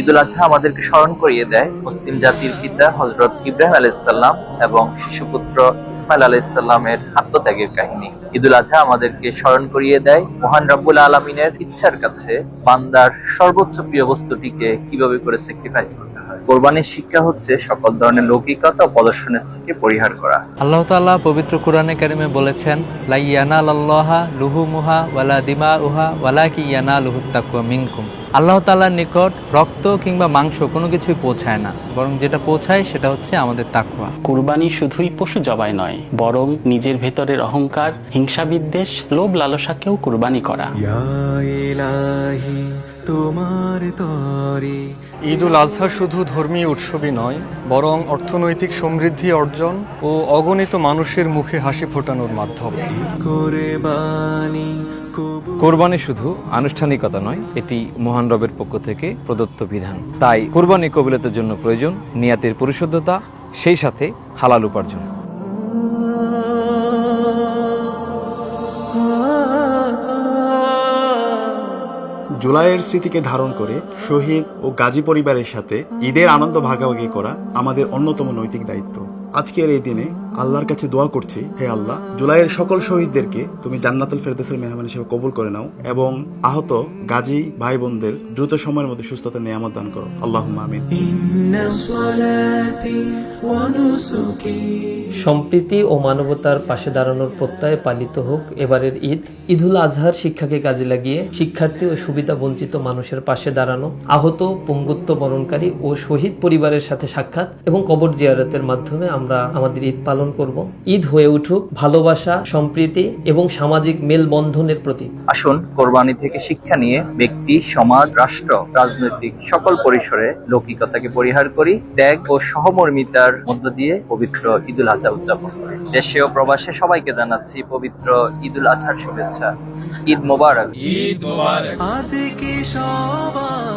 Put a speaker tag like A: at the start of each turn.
A: ঈদুল আজহা আমাদেরকে স্মরণ করিয়ে দেয় মুসলিম জাতির পিতা হজরত ইব্রাহিম আলাইসাল্লাম এবং শিশুপুত্র ইসমাইল আলাইসাল্লামের আত্মত্যাগের কাহিনী। ঈদুল আজহা আমাদেরকে স্মরণ করিয়ে দেয় মহান রব্বুল আলমিনের ইচ্ছার কাছে বান্দার সর্বোচ্চ প্রিয় বস্তুটিকে কীভাবে করে স্যাক্রিফাইস করতে হয়। কোরবানির শিক্ষা হচ্ছে সকল ধরনের লৌকিকতা ও প্রদর্শনের থেকে পরিহার করা।
B: আল্লাহ তাআলা পবিত্র কোরআনে কারিমে বলেছেন লাইয়ানা আল্লাহা লুহু মুহা ওয়ালা দিমা উহা ওয়ালা কি ইয়ানা লুহু তাকুয়া মিনকুম। আল্লাহ তাআলার নিকট রক্ত কিংবা মাংস কোনো কিছুই পৌঁছায় না বরং যেটা পৌঁছায় সেটা হচ্ছে আমাদের তাকুয়া
C: কুরবানি শুধুই পশু জবাই নয় বরং নিজের ভেতরের অহংকার হিংসা বিদ্বেষ লোভ লালসাকেও কুরবানি করা।
D: তোমার তরে।
E: ঈদ উল আজহা শুধু ধর্মীয় উৎসবই নয় বরং অর্থনৈতিক সমৃদ্ধি অর্জন ও অগণিত মানুষের মুখে হাসি ফোটানোর মাধ্যম।
F: কোরবানি শুধু আনুষ্ঠানিকতা নয় এটি মহান রবের পক্ষ থেকে প্রদত্ত বিধান। তাই কোরবানি কবিলতের জন্য প্রয়োজন নিয়াতের পরিশুদ্ধতা সেই সাথে হালাল উপার্জন।
G: জুলাইয়ের স্মৃতিকে ধারণ করে শহীদ ও গাজী পরিবারের সাথে ঈদের আনন্দ ভাগাভাগি করা আমাদের অন্যতম নৈতিক দায়িত্ব। আজকের এই দিনে আল্লাহর কাছে দোয়া করছি, হে আল্লাহ, জুলাইয়ের সকল শহীদদেরকে তুমি জান্নাতুল ফেরদেসের মেহমান হিসেবে কবুল করে নাও এবং আহত গাজী ভাই বোনদের দ্রুত সময়ের মধ্যে সুস্থতা নিয়ে আমার দান করো। আল্লাহ আমিন।
H: সম্প্রীতি ও মানবতার পাশে দাঁড়ানোর প্রত্যয়ে পালিত হোক এবারের ঈদ ঈদুল আজহার শিক্ষাকে কাজে লাগিয়ে শিক্ষার্থী ও সুবিধা বঞ্চিত মানুষের পাশে দাঁড়ানো আহত পঙ্গুত্ব বরণকারী ও শহীদ পরিবারের সাথে সাক্ষাৎ এবং কবর জিয়ারতের মাধ্যমে আমরা আমাদের ঈদ পালন করব। ঈদ হয়ে উঠুক ভালোবাসা সম্প্রীতি এবং সামাজিক মেলবন্ধনের প্রতীক।
A: আসুন কোরবানি থেকে শিক্ষা নিয়ে ব্যক্তি সমাজ রাষ্ট্র রাজনৈতিক সকল পরিসরে লৌকিকতাকে পরিহার করি ত্যাগ ও সহমর্মিতার মধ্য দিয়ে পবিত্র ঈদুল আজহা উদযাপন করে। দেশে ও প্রবাসে সবাইকে জানাচ্ছি পবিত্র ঈদুল আজহার শুভেচ্ছা। ঈদ মোবারক।
D: আজকে সবার